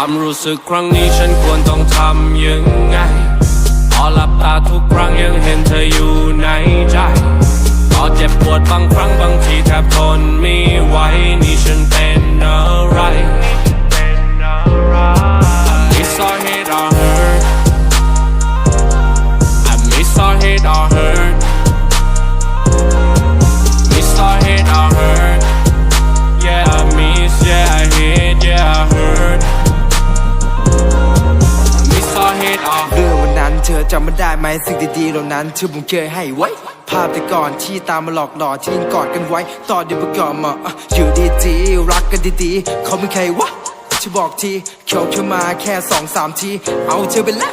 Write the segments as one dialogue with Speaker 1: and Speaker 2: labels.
Speaker 1: ความรู้สึกครั้งนี้ฉันควรต้องทำำ
Speaker 2: มันได้ไหมสิ่งดีๆเหล่านั้นที่ผมเคยให้ไว้ ภาพแต่ก่อนที่ตามมาหลอกหลอนที่ยังกอดกันไว้ ตอนเดียวก่อนมาอยู่ดีๆรักกันดีๆเขาเป็นใครวะช่วยบอกทีเขาแค่มาแค่สองสามทีเอาเธอไปละ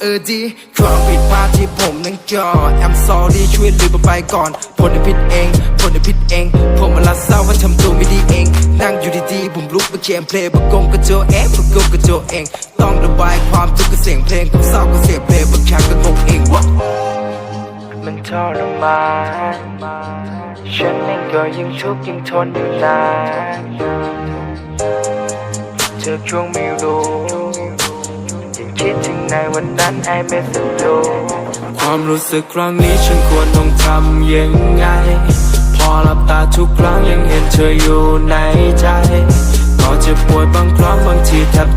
Speaker 2: เออดีความผิดพลาดที่ผมนั้นก่อ I'm sorry ช่วยลืมไปก่อนผลผิดเองผลผิดเอง ผมมาละเศร้าว่าทำตัวไม่ดีเอง นั่งอยู่ดีๆผมลุกมาเกมเพลย์ประกงกับโจเองประกงกับโจเอง ต้องระบายความทุกข์กับเสียงเพลงผมเศร้ากับเสียงเพลง มา ฉันเองก็ยังทุกข์ยังทนอยู่นานเธอคงไม่รู้ยังคิดถึงในวันนั้นไอ้ไม่สนุก
Speaker 1: ความรู้สึกครั้งนี้ฉันควรต้องทำยังไง พอหลับตาทุกครั้งยังเห็นเธออยู่ในใจ ก็จ็บปวดบางครั้งบางทีแทบ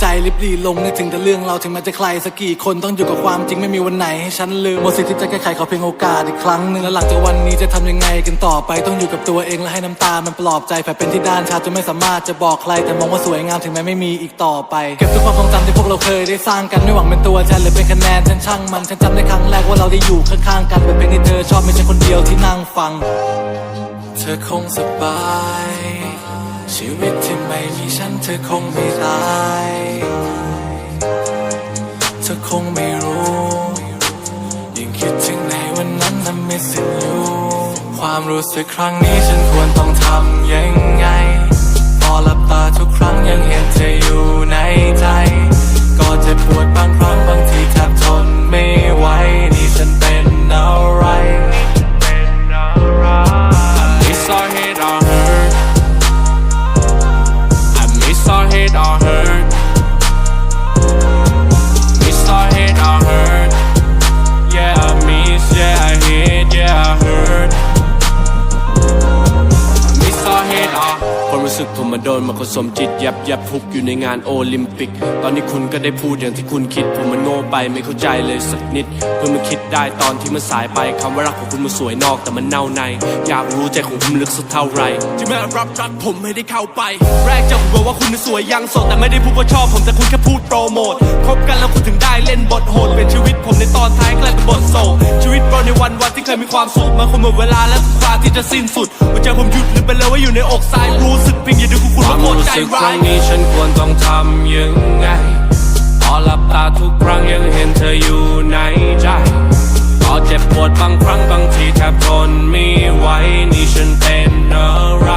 Speaker 3: ใจลิบหลีลงนึกถึงแต่เรื่องเราถึงแม้จะใครสักกี่คนต้องอยู่กับความจริงไม่มีวันไหนให้ฉันลืมหมดสิทธิ์ที่จะแก้ไขขอเพียงโอกาสอีกครั้งหนึ่งแล้วหลังจากวันนี้จะทำยังไงกันต่อไปต้องอยู่กับตัวเองและให้น้ำตามันปลอบใจแผลเป็นที่ด้านชาจนไม่สามารถจะบอกใครแต่มองว่าสวยงามถึงแม้ไม่มีอีกต่อไปเก็บทุกความทรงจำที่พวกเราเคยได้สร้างกันไม่หวังเป็นตัวแทนหรือเป็นคะแนนฉันช่างมันฉันจำได้ครั้งแรกว่าเราได้อยู่ข้างๆกันเป็นเพลงที่เธอชอบไม่ใช่คนเดียวที่นั่งฟัง เธอคงสบาย ชีวิตที่ไม่มีฉัน ธอคงไม่ตายเธอคงไม่รู้ ยิ่งคิดถึงในวันนั้นทำไม่สิ้นอยู่ความรู้สึกครั้งนี้ฉันควรต้องทำยังไง พอหลับตาทุกครั้งยังเห็นเธออยู่ในใจ
Speaker 1: ผมมาโดนมาผสมจิตยับยับพุกอยู่ในงานโอลิมปิก ตอนนี้คุณก็ได้พูดอย่างที่คุณคิด ผมมันโง่ไปไม่เข้าใจเลยสักนิด เพื่อมันคิดได้ตอนที่มันสายไปคำว่ารักของคุณมันสวยนอกแต่มันเน่าใน อยากรู้ใจของคุณลึกสักเท่าไหรที่แม้รับรักผมไม่ได้เข้าไป แรกจะบอกว่าคุณสวยยังโสดแต่ไม่ได้พูดว่าชอบผมแต่คุณแค่พูดโปรโมทคบกันแล้วคุณถึงได้เล่นบทโหดเป็นชีวิตผมในตอนท้ายกลายเป็นบทโศกชีวิตเราในวันวันที่เคยมีความสุขมาคงหมดเวลาและทุกคราที่จะสิ้นสุดหัวใจผมหยุดลืมไปเลยว่าอยู่ในอกซ้ายรู้สึกเพียงดูกูคุณว่าโคตรใจร้ายนี้ฉันควรต้องทำยังไง พอหลับตาทุกครั้งยังเห็นเธออยู่ในใจพอเจ็บปวดบางครั้งบางทีแทบทนไม่ไหวนี่ฉันเป็นอะไร